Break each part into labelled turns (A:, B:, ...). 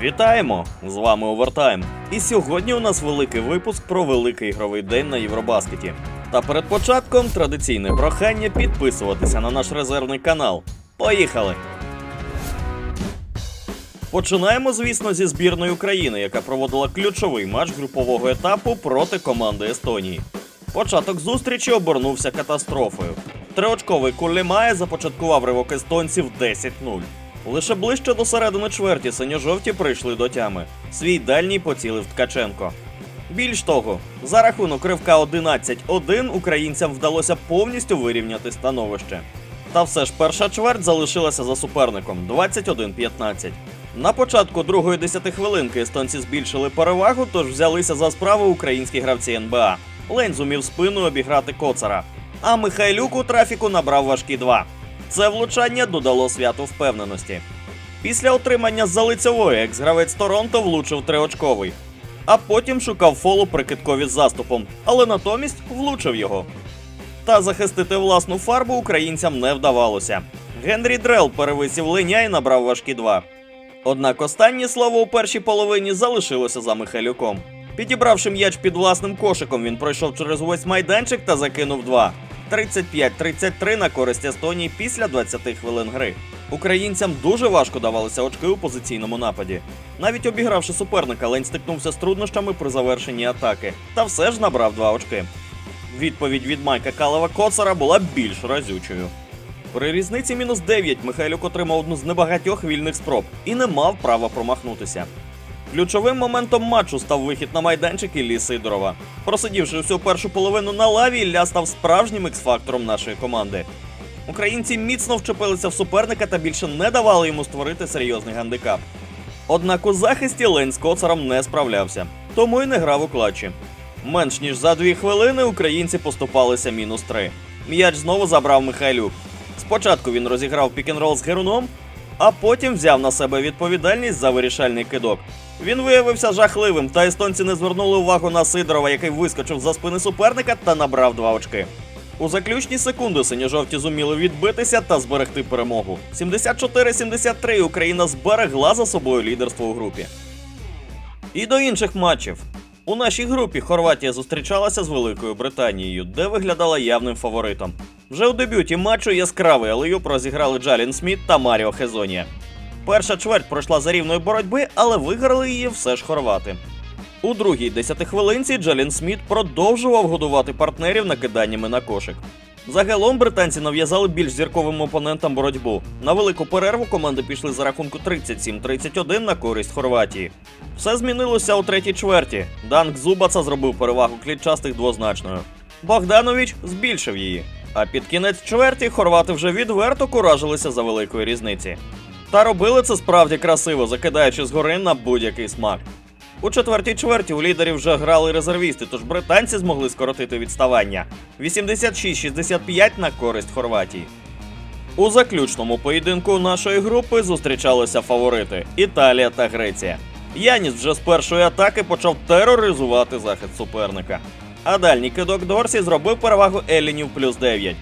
A: Вітаємо! З вами Овертайм. І сьогодні у нас великий випуск про великий ігровий день на Євробаскеті. Та перед початком традиційне прохання підписуватися на наш резервний канал. Поїхали! Починаємо, звісно, зі збірної України, яка проводила ключовий матч групового етапу проти команди Естонії. Початок зустрічі обернувся катастрофою. Триочковий Кулімає започаткував ривок естонців 10-0. Лише ближче до середини чверті синьо-жовті прийшли до тями. Свій дальній поцілив Ткаченко. Більш того, за рахунок ривка 11-1 українцям вдалося повністю вирівняти становище. Та все ж перша чверть залишилася за суперником 21-15. На початку другої десятихвилинки естонці збільшили перевагу, тож взялися за справу українські гравці НБА. Лень зумів спину обіграти коцара. А Михайлюк у трафіку набрав важкі два. Це влучання додало святу впевненості. Після отримання за лицевої екс-гравець Торонто влучив триочковий, а потім шукав фолу прикидкові з заступом, але натомість влучив його. Та захистити власну фарбу українцям не вдавалося. Генрі Дрел перевисів линя і набрав важкі два. Однак останнє слово у першій половині залишилося за Михайлюком. Підібравши м'яч під власним кошиком, він пройшов через увесь майданчик та закинув два. 35-33 на користь Естонії після 20 хвилин гри. Українцям дуже важко давалися очки у позиційному нападі. Навіть обігравши суперника, Лень стикнувся з труднощами при завершенні атаки, та все ж набрав два очки. Відповідь від Майка Калева Коцара була більш разючою. При різниці мінус 9 Михайлюк отримав одну з небагатьох вільних спроб і не мав права промахнутися. Ключовим моментом матчу став вихід на майданчик Іллі Сидорова. Просидівши всю першу половину на лаві, Ілля став справжнім ікс-фактором нашої команди. Українці міцно вчепилися в суперника та більше не давали йому створити серйозний гандикап. Однак у захисті Лень з Коцаром не справлявся, тому й не грав у клатчі. Менш ніж за дві хвилини українці поступалися мінус три. М'яч знову забрав Михайлюк. Спочатку він розіграв пікінрол з Геруном, а потім взяв на себе відповідальність за вирішальний кидок. Він виявився жахливим, та естонці не звернули увагу на Сидорова, який вискочив за спини суперника та набрав два очки. У заключні секунди синьо-жовті зуміли відбитися та зберегти перемогу. 74-73 Україна зберегла за собою лідерство у групі. І до інших матчів. У нашій групі Хорватія зустрічалася з Великою Британією, де виглядала явним фаворитом. Вже у дебюті матчу яскравий алеюб розіграли Джалін Сміт та Маріо Хезонія. Перша чверть пройшла за рівної боротьби, але виграли її все ж хорвати. У другій десятихвилинці Джалін Сміт продовжував годувати партнерів накиданнями на кошик. Загалом британці нав'язали більш зірковим опонентам боротьбу. На велику перерву команди пішли за рахунку 37-31 на користь Хорватії. Все змінилося у третій чверті. Данк Зубаца зробив перевагу клітчастих двозначною. Богданович збільшив її. А під кінець чверті хорвати вже відверто куражилися за великої різниці. Та робили це справді красиво, закидаючи згори на будь-який смак. У четвертій чверті у лідерів вже грали резервісти, тож британці змогли скоротити відставання 86-65 на користь Хорватії. У заключному поєдинку нашої групи зустрічалися фаворити Італія та Греція. Яніс вже з першої атаки почав тероризувати захист суперника. А дальній кидок Дорсі зробив перевагу Елінів плюс 9.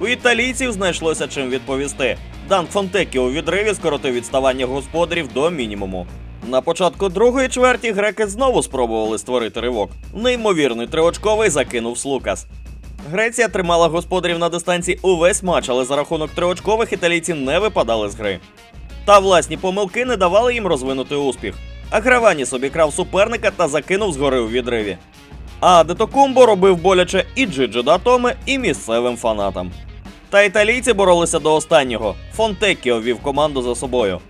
A: У італійців знайшлося чим відповісти. Дан Фонтекі у відриві скоротив відставання господарів до мінімуму. На початку другої чверті греки знову спробували створити ривок. Неймовірний триочковий закинув Слукас. Греція тримала господарів на дистанції увесь матч, але за рахунок триочкових італійці не випадали з гри. Та власні помилки не давали їм розвинути успіх. А Граваніс обікрав суперника та закинув згори у відриві. А Детокумбо робив боляче і Джиджи Датоме, і місцевим фанатам. Та італійці боролися до останнього. Фонтекіо вів команду за собою.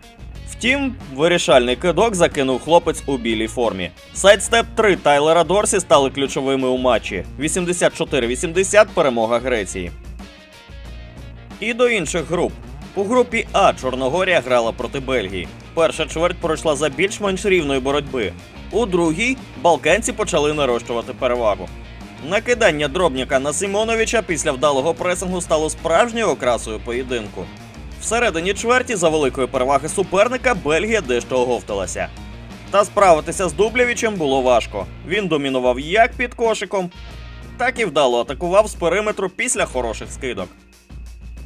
A: Втім, вирішальний кидок закинув хлопець у білій формі. Сайдстеп 3 Тайлера Дорсі стали ключовими у матчі. 84-80 перемога Греції. І до інших груп. У групі А Чорногорія грала проти Бельгії. Перша чверть пройшла за більш-менш рівної боротьби. У другій балканці почали нарощувати перевагу. Накидання дробняка на Симоновича після вдалого пресингу стало справжньою окрасою поєдинку. Всередині чверті за великої переваги суперника Бельгія дещо оговталася. Та справитися з Дублєвичем було важко. Він домінував як під кошиком, так і вдало атакував з периметру після хороших скидок.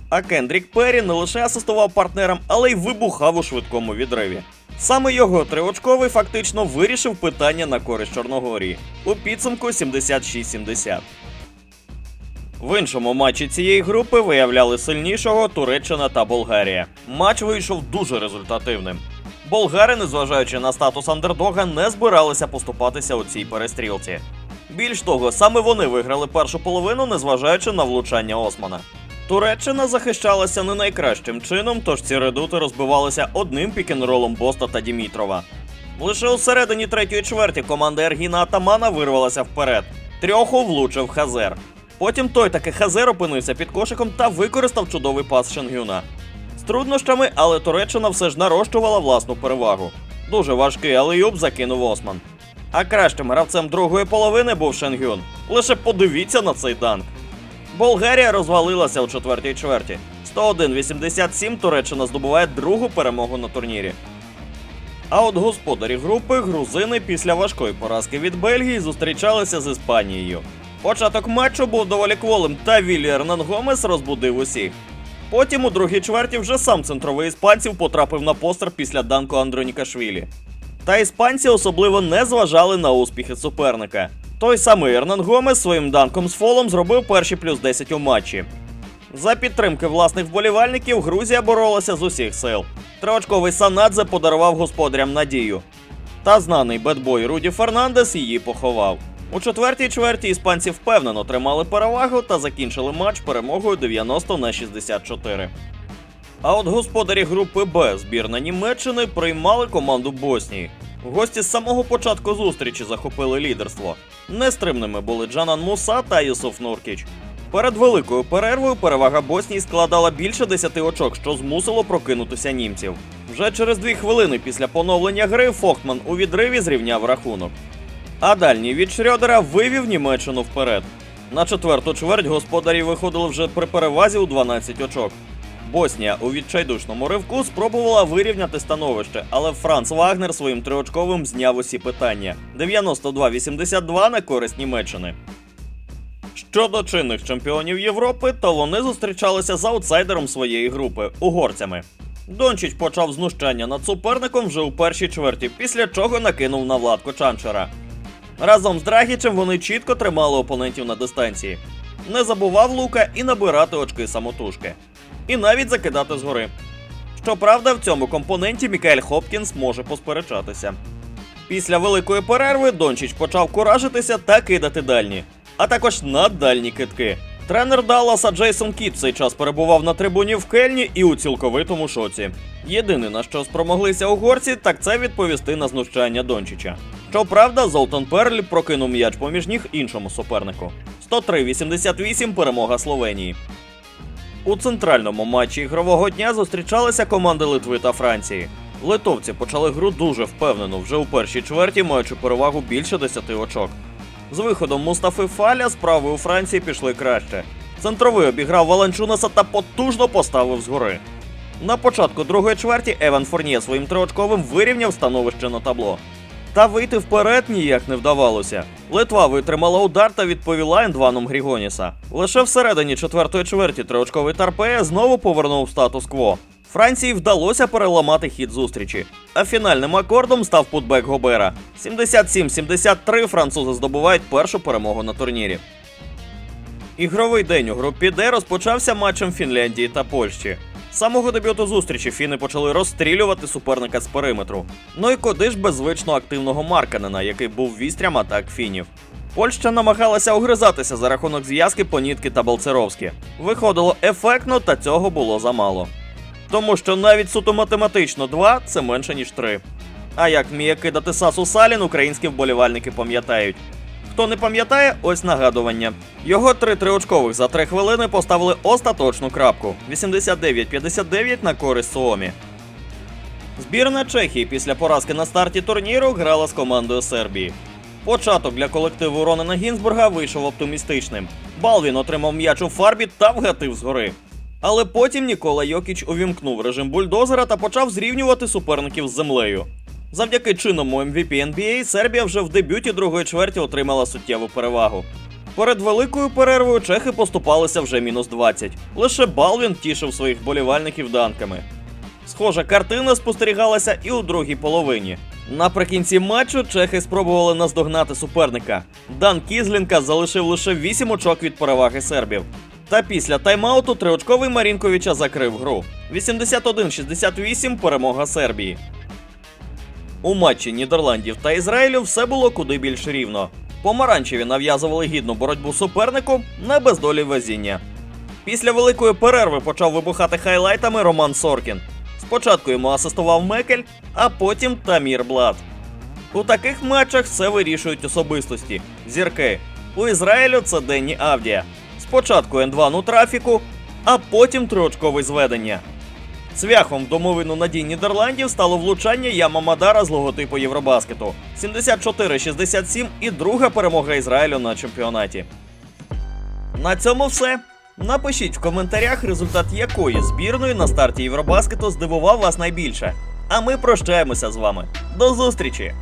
A: А Кендрік Перрі не лише асистував партнерам, але й вибухав у швидкому відриві. Саме його триочковий фактично вирішив питання на користь Чорногорії у підсумку 76-70. В іншому матчі цієї групи виявляли сильнішого Туреччина та Болгарія. Матч вийшов дуже результативним. Болгари, незважаючи на статус андердога, не збиралися поступатися у цій перестрілці. Більш того, саме вони виграли першу половину, незважаючи на влучання Османа. Туреччина захищалася не найкращим чином, тож ці редути розбивалися одним пікінролом Боста та Дімітрова. Лише у середині третьої чверті команда Ергіна Атамана вирвалася вперед. Трьоху влучив Хазер. Потім той таки Хазер опинився під кошиком та використав чудовий пас Шенгюна. З труднощами, але Туреччина все ж нарощувала власну перевагу. Дуже важкий, але Юб закинув Осман. А кращим гравцем другої половини був Шенгюн. Лише подивіться на цей данк. Болгарія розвалилася у четвертій чверті. 101-87 Туреччина здобуває другу перемогу на турнірі. А от господарі групи грузини після важкої поразки від Бельгії зустрічалися з Іспанією. Початок матчу був доволі кволим, та Віллі Гомес розбудив усіх. Потім у другій чверті вже сам центровий іспанців потрапив на постер після данку Андронікашвілі. Та іспанці особливо не зважали на успіхи суперника. Той самий Ернан Гомес своїм данком з фолом зробив перші плюс 10 у матчі. За підтримки власних вболівальників Грузія боролася з усіх сил. Триочковий Санадзе подарував господарям надію. Та знаний бедбой Руді Фернандес її поховав. У четвертій чверті іспанці впевнено тримали перевагу та закінчили матч перемогою 90 на 64. А от господарі групи Б збірна Німеччини приймали команду Боснії. Гості з самого початку зустрічі захопили лідерство. Нестримними були Джанан Муса та Юсуф Нуркіч. Перед великою перервою перевага Боснії складала більше 10 очок, що змусило прокинутися німців. Вже через дві хвилини після поновлення гри Фохтман у відриві зрівняв рахунок. А дальній від Шрьодера вивів Німеччину вперед. На четверту чверть господарі виходили вже при перевазі у 12 очок. Боснія у відчайдушному ривку спробувала вирівняти становище, але Франц Вагнер своїм триочковим зняв усі питання: 92-82 на користь Німеччини. Щодо чинних чемпіонів Європи, то вони зустрічалися з аутсайдером своєї групи угорцями. Дончич почав знущання над суперником вже у першій чверті, після чого накинув на Владко Чанчера. Разом з Драгічем вони чітко тримали опонентів на дистанції. Не забував Лука і набирати очки самотужки. І навіть закидати згори. Щоправда, в цьому компоненті Мікаель Хопкінс може посперечатися. Після великої перерви Дончич почав куражитися та кидати дальні, а також наддальні китки. Тренер Далласа Джейсон Кіт в цей час перебував на трибуні в Кельні і у цілковитому шоці. Єдине на що спромоглися угорці, так це відповісти на знущання Дончича. Щоправда, Золтан Перль прокинув м'яч поміж ніг іншому супернику. 103-88 перемога Словенії. У центральному матчі ігрового дня зустрічалися команди Литви та Франції. Литовці почали гру дуже впевнено, вже у першій чверті маючи перевагу більше 10 очок. З виходом Мустафи Фаля справи у Франції пішли краще. Центровий обіграв Валанчунаса та потужно поставив згори. На початку другої чверті Еван Форніє своїм триочковим вирівняв становище на табло. Та вийти вперед ніяк не вдавалося. Литва витримала удар та відповіла ендваном Грігоніса. Лише всередині четвертої чверті триочковий Тарпея знову повернув статус-кво. Франції вдалося переламати хід зустрічі, а фінальним акордом став путбек Гобера. 77-73 французи здобувають першу перемогу на турнірі. Ігровий день у групі Д розпочався матчем Фінляндії та Польщі. Самого дебюту зустрічі фіни почали розстрілювати суперника з периметру. Ну і куди ж без звично активного Марканена, який був вістрям атак фінів. Польща намагалася огризатися за рахунок зв'язки Понітки та Балцеровські. Виходило ефектно, та цього було замало. Тому що навіть суто математично 2 це менше ніж 3. А як вміє кидати Сасу Салін, українські вболівальники пам'ятають. Хто не пам'ятає, ось нагадування. Його три триочкових за три хвилини поставили остаточну крапку 89-59 на користь Суомі. Збірна Чехії після поразки на старті турніру грала з командою Сербії. Початок для колективу Ронена Гінзбурга вийшов оптимістичним. Балвін отримав м'яч у фарбі та вгатив згори. Але потім Нікола Йокіч увімкнув режим бульдозера та почав зрівнювати суперників з землею. Завдяки чинному MVP NBA Сербія вже в дебюті другої чверті отримала суттєву перевагу. Перед великою перервою чехи поступалися вже мінус 20. Лише Балвін тішив своїх болівальників данками. Схожа картина спостерігалася і у другій половині. Наприкінці матчу чехи спробували наздогнати суперника. Дан Кізлінка залишив лише 8 очок від переваги сербів. Та після тайм-ауту триочковий Марінковича закрив гру. 81-68 перемога Сербії. У матчі Нідерландів та Ізраїлю все було куди більш рівно. Помаранчеві нав'язували гідну боротьбу супернику на бездолі везіння. Після великої перерви почав вибухати хайлайтами Роман Соркін. Спочатку йому асистував Мекель, а потім Тамір Блад. У таких матчах все вирішують особистості зірки. У Ізраїлю це Денні Авдія. Спочатку N2 у трафіку, а потім триочкове зведення. Цвяхом в домовину надій Нідерландів стало влучання Яма Мадара з логотипу Євробаскету. 74-67 і друга перемога Ізраїлю на чемпіонаті. На цьому все. Напишіть в коментарях, результат якої збірної на старті Євробаскету здивував вас найбільше. А ми прощаємося з вами. До зустрічі!